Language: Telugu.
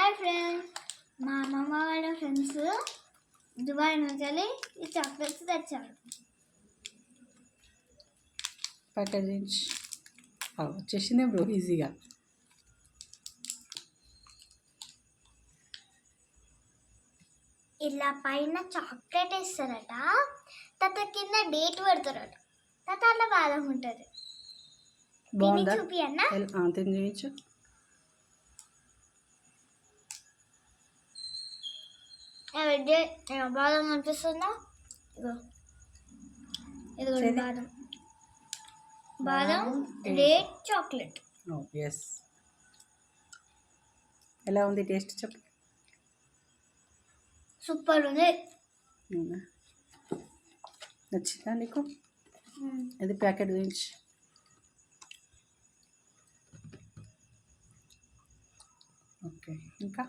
హాయ్ ఫ్రెండ్స్ మా అమ్మమ్మ వాళ్ళ ఫ్రెండ్స్ దుబాయ్ నుంచి వెళ్ళి ఈ చాక్లెట్స్ తెచ్చారు. ప్యాకేజ్ వచ్చేసిందే బ్రో ఈజీగా ఇలా పైన చాక్లెట్ వేస్తారట. తర్వాత కింద డేట్ పెడతారట. తర్వాత అలా బాదం ఉంటుంది. చూపి అన్న తిని చూపించు. ఎవరి బాదం అనిపిస్తుందా ఇగో. బాదం. బాదం డేట్ చాక్లెట్ ఎస్ ఎలా ఉంది టేస్ట్ చెప్పు? సూపర్ ఉంది? నచ్చిందా నీకు. ఇది ప్యాకెట్ గురించి. ఓకే ఇంకా?